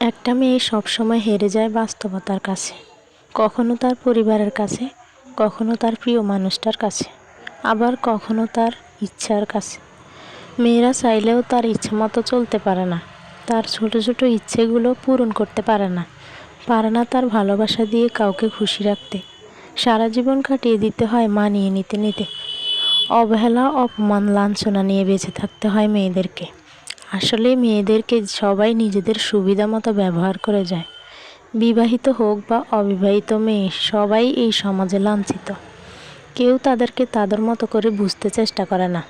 একটা মেয়ে সবসময় হেরে যায় বাস্তবতার কাছে, কখনো তার পরিবারের কাছে, কখনো তার প্রিয় মানুষটার কাছে, আবার কখনো তার ইচ্ছার কাছে। মেয়েরা চাইলেও তার ইচ্ছে মতো চলতে পারে না, তার ছোট ছোট ইচ্ছেগুলো পূরণ করতে পারে না পারে না তার ভালোবাসা দিয়ে কাউকে খুশি রাখতে। সারা জীবন কাটিয়ে দিতে হয়, মানিয়ে নিতে নিতে। অবহেলা, অপমান, লাঞ্ছনা নিয়ে বেঁচে থাকতে হয় মেয়েদেরকে। আসলে মেয়েদেরকে সবাই নিজেদের সুবিধা মতো ব্যবহার করে যায়। বিবাহিত হোক বা অবিবাহিত মেয়ে, সবাই এই সমাজে লাঞ্ছিত। কেউ তাদেরকে তাদের মতো করে বুঝতে চেষ্টা করে না।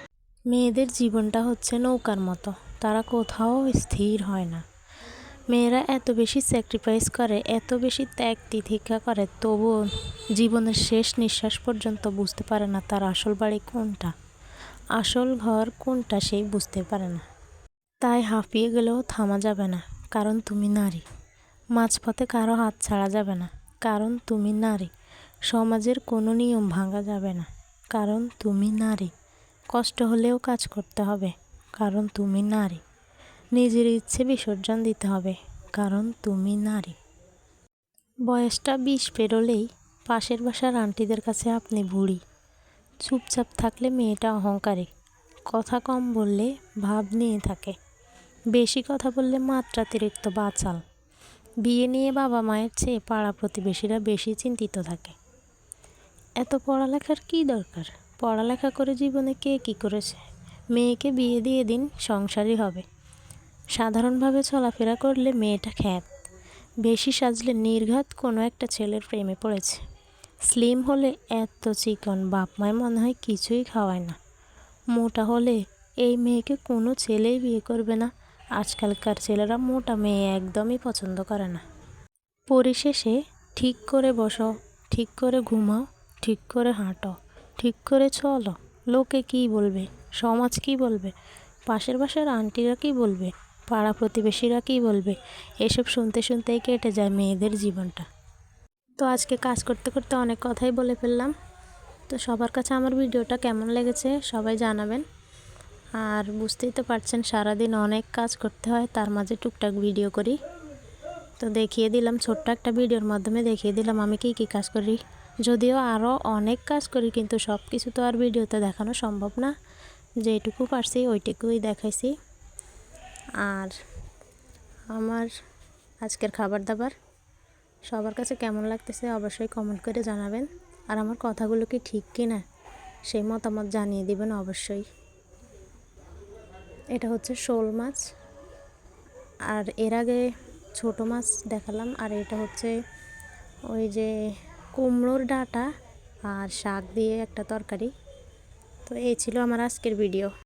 মেয়েদের জীবনটা হচ্ছে নৌকার মতো, তারা কোথাও স্থির হয় না। মেয়েরা এত বেশি স্যাক্রিফাইস করে, এত বেশি ত্যাগ তিথিকা করে, তবুও জীবনের শেষ নিঃশ্বাস পর্যন্ত বুঝতে পারে না তার আসল বাড়ি কোনটা। আসল ঘর কোনটা সেই বুঝতে পারে না। তাই হাঁপিয়ে গেলেও থামা যাবে না, কারণ তুমি নারী। মাঝপথে কারও হাত ছাড়া যাবে না, কারণ তুমি নারী। সমাজের কোনো নিয়ম ভাঙা যাবে না, কারণ তুমি নারী। কষ্ট হলেও কাজ করতে হবে, কারণ তুমি নারী। নিজের ইচ্ছে বিসর্জন দিতে হবে, কারণ তুমি নারী। বয়সটা বিষ পেরোলেই পাশের বাসার আন্টিদের কাছে আপনি বুড়ি। চুপচাপ থাকলে মেয়েটা অহংকারী। কথা কম বললে ভাব নিয়ে থাকে। বেশি কথা বললে মাত্রাতিরিক্ত বাচাল। বিয়ে নিয়ে বাবা মায়ের চেয়ে পাড়া প্রতিবেশীরা বেশি চিন্তিত থাকে। এত পড়ালেখার কী দরকার? পড়ালেখা করে জীবনে কে কী করেছে? মেয়েকে বিয়ে দিয়ে দিন, সংসারই হবে। সাধারণভাবে চলাফেরা করলে মেয়েটা খ্যাত। বেশি সাজলে নির্ঘাত কোনো একটা ছেলের প্রেমে পড়েছে। স্লিম হলে এত চিকন বাপ মায় মনে হয় কিছুই খাওয়ায় না। মোটা হলে এই মেয়েকে কোনো ছেলেই বিয়ে করবে না। আজকালকার ছেলেরা মোটা মেয়ে একদমই পছন্দ করে না। পরিশেষে, ঠিক করে বসো, ঠিক করে ঘুমাও, ঠিক করে হাঁটো, ঠিক করে চলো, লোকে কী বলবে, সমাজ কী বলবে, পাশের বাসার আন্টিরা কী বলবে, পাড়া প্রতিবেশীরা কী বলবে, এসব শুনতে শুনতেই কেটে যায় মেয়েদের জীবনটা। তো আজকে কাজ করতে করতে অনেক কথাই বলে ফেললাম। তো সবার কাছে আমার ভিডিওটা কেমন লেগেছে সবাই জানাবেন। আর বুঝতেই তো পারছেন, সারাদিন অনেক কাজ করতে হয়, তার মাঝে টুকটাক ভিডিও করি। তো দেখিয়ে দিলাম, ছোট্ট একটা ভিডিওর মাধ্যমে দেখিয়ে দিলাম আমি কী কী কাজ করি। যদিও আরও অনেক কাজ করি, কিন্তু সব কিছু তো আর ভিডিওতে দেখানো সম্ভব না। যেটুকু পারছি ওইটুকুই দেখাইছি। আর আমার আজকের খাবার দাবার, সবার কাছে কেমন লাগতেছে অবশ্যই কমেন্ট করে জানাবেন। আর আমার কথাগুলো কি ঠিক কি না সেই মতামত জানিয়ে দিবেন অবশ্যই। এটা হচ্ছে শোল মাছ। আর এর আগে ছোট মাছ দেখালাম, আর এটা হচ্ছে ওই যে কুমড়োর ডাঁটা আর শাক দিয়ে একটা তরকারি। তো এই ছিল আমার আজকের ভিডিও